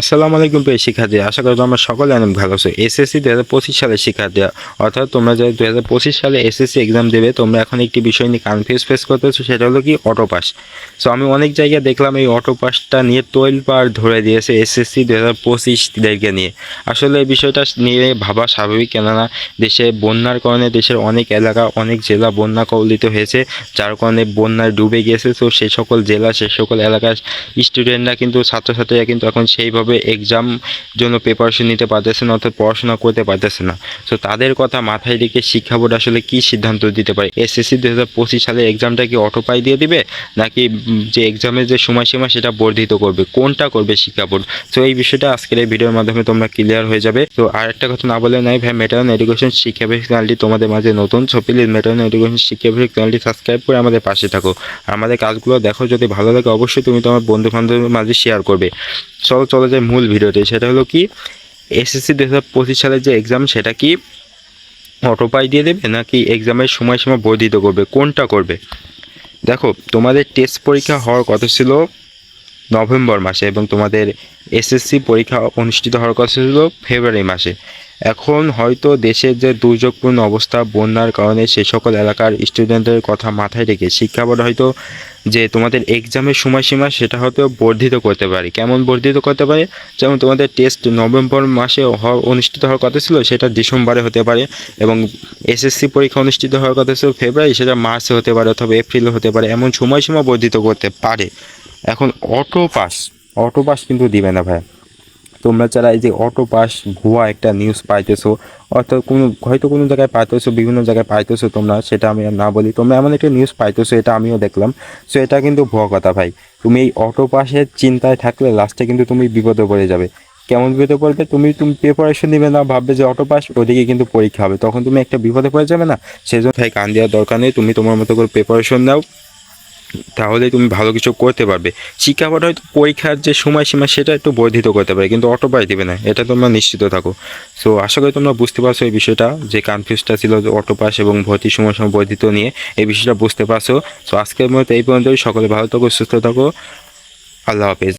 আসসালামু আলাইকুম প্রিয় শিক্ষার্থী আশা করি তোমরা সকলে অনেক ভালো আছো। এসএসসি দু হাজার পঁচিশ সালের শিক্ষার্থী অর্থাৎ তোমরা যে দু হাজার পঁচিশ সালে এসএসসি এক্সাম দেবে, তোমরা এখন একটি বিষয় নিয়ে কনফিউজ ফেস করতেছো সেটা হলো কি অটো পাস সো আমি অনেক জায়গায় দেখলাম এই অটো পাসটা নিয়ে তৈল পার ধরে দিয়েছে এসএসসি দু হাজার পঁচিশদেরকে নিয়ে। আসলে এই বিষয়টা নিয়ে ভাবা স্বাভাবিক, কেননা দেশে বন্যার কারণে দেশের অনেক এলাকা, অনেক জেলা বন্যা কবলিত হয়েছে, যার কারণে বন্যায় ডুবে গিয়েছে তো সেই সকল জেলা সেই সকল এলাকার স্টুডেন্টরা কিন্তু, ছাত্রছাত্রীরা কিন্তু এখন সেইভাবে এক্সাম জন্য প্রিপারেশন নিতে পারতেছে না অর্থাৎ পড়াশোনা করতে পারতেছে না। তো তাদের কথা মাথায় রেখে শিক্ষা বোর্ড আসলে কি সিদ্ধান্ত দিতে পারে? এসএসসি দু হাজার পঁচিশ সালের এক্সামটা কি অটোপাই দিয়ে দিবে? নাকি যে এক্সামের যে সময়সীমা সেটা বর্ধিত করবে? কোনটা করবে শিক্ষা বোর্ড? তো এই বিষয়টা আজকের এই ভিডিওর মাধ্যমে তোমরা ক্লিয়ার হয়ে যাবে। তো আর একটা কথা না বলে নাই ভাই মেটারন এডুকেশন শিক্ষা বিষয়ক চ্যানেলটি তোমাদের মাঝে নতুন। সো প্লিজ মেটারন এডুকেশন শিক্ষা বিষয়ক চ্যানেলটি সাবস্ক্রাইব করে আমাদের পাশে থাকো। আমাদের কাজগুলো দেখো, যদি ভালো লাগে অবশ্যই তুমি তোমার বন্ধু বান্ধবের মাঝে শেয়ার করবে। চলো, চলে যায় মূল ভিডিওতে সেটা হলো কি এসএসসি দু হাজার পঁচিশ সালের যে এক্সাম সেটা কি অটোপাই দিয়ে দেবে, নাকি এক্সামের সময়সীমা বর্ধিত করবে? কোনটা করবে? দেখো, তোমাদের টেস্ট পরীক্ষা হওয়ার কথা ছিল নভেম্বর মাসে, এবং তোমাদের এসএসসি পরীক্ষা অনুষ্ঠিত হওয়ার কথা ছিল ফেব্রুয়ারি মাসে। এখন হয়তো দেশের যে দুর্যোগপূর্ণ অবস্থা, বন্যার কারণে সেই সকল এলাকার স্টুডেন্টদের কথা মাথায় রেখে শিক্ষা বোর্ড হয়তো যে তোমাদের এক্সামের সময়সীমা সেটা হয়তো বর্ধিত করতে পারে। কেমন বর্ধিত করতে পারে? যেমন তোমাদের টেস্ট নভেম্বর মাসে অনুষ্ঠিত হওয়ার কথা ছিল, সেটা ডিসেম্বরে হতে পারে এবং এসএসসি পরীক্ষা অনুষ্ঠিত হওয়ার কথা ছিল ফেব্রুয়ারি, সেটা মার্চে হতে পারে অথবা এপ্রিলে হতে পারে, এমন সময়সীমা বর্ধিত করতে পারে। এখন অটো পাস অটো পাস কিন্তু দিবে না ভাই তোমরা যারা এই যে অটো পাস ভুয়া একটা নিউজ পাইতেছো, অর্থাৎ কোনো, হয়তো কোনো জায়গায় পাইতেছো, বিভিন্ন জায়গায় পাইতেছো তোমরা, সেটা আমি আর না বলি। তোমরা এমন একটা নিউজ পাইতেছো, এটা আমিও দেখলাম। সো এটা কিন্তু ভুয়া কথা ভাই। তুমি এই অটো পাসের চিন্তায় থাকলে লাস্টে কিন্তু তুমি বিপদে পড়ে যাবে। কেমন বিপদে পড়বে? তুমি তুমি প্রিপারেশন দিবে না, ভাববে যে অটো পাস ওদিকে কিন্তু পরীক্ষা হবে। তখন তুমি একটা বিপদে পড়ে যাবে না? সেজন্য ভাই, কান দেওয়ার দরকার নেই। তুমি তোমার মতো করে প্রিপারেশন নাও। তাহলে তুমি ভালো কিছু করতে পারবে। শিক্ষা বোর্ড হয়তো পরীক্ষার যে সময়সীমা, সেটা একটু বর্ধিত করতে পারে, কিন্তু অটো পাই দেবে না, এটা তোমরা নিশ্চিত থাকো। সো আশা করি তোমরা বুঝতে পারছ এই বিষয়টা, যে কনফিউজটা ছিল যে অটো পাস এবং ভর্তি সময়সীমা বর্ধিত নিয়ে, এই বিষয়টা বুঝতে পারছ। সো আজকের মতো এই পর্যন্তই। সকলে ভালো থাকো, সুস্থ থাকো। আল্লাহ হাফেজ।